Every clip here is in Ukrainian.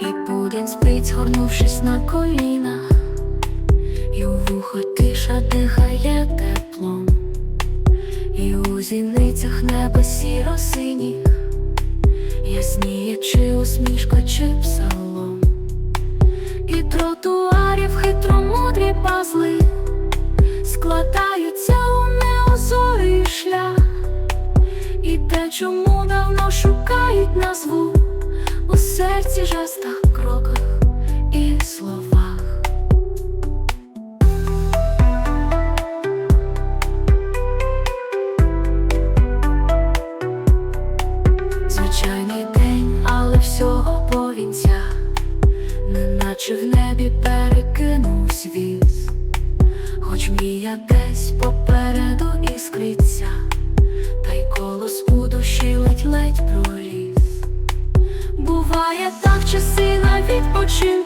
І будень спить, згорнувшись на колінах, і у вухо тиша дихає теплом, і у зіницях небо сіро синіх, ясніє чи усмішка, чи псалом, і тротуарів хитромудрі пазли складаються у неозорий шлях, і те, чому давно шукають серці, жестах, кроках і словах. Звичайний день, але всього повінця, неначе в небі перекинув віз, хоч мрія десь попереду іскриться, та й колос у душі ледь-ледь проріс. Буває на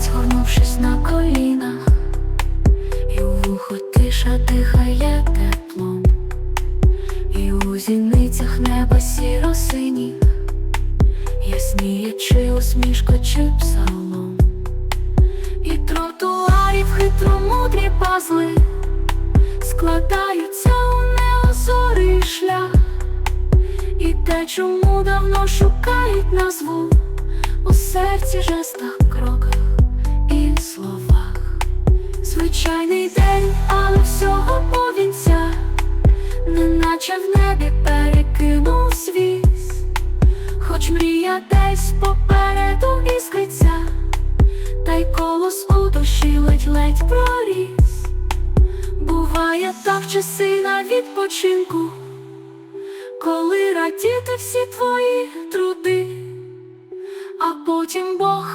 спить, згорнувшись на колінах, і у вухо тиша дихає теплом, і у зіницях небо сіро синіх, ясніє чи усмішка, чи псалом, і тротуарів хитромудрі пазли складаються у неозорий шлях, і те, чому давно шукають назву у серці, жестах, наче в небі перекинув свіс, хоч мрія десь попереду іскриться, та й колос у душі ледь ледь проріс. Буває так часи на відпочинку, коли радіти всі твої труди, а потім Бог.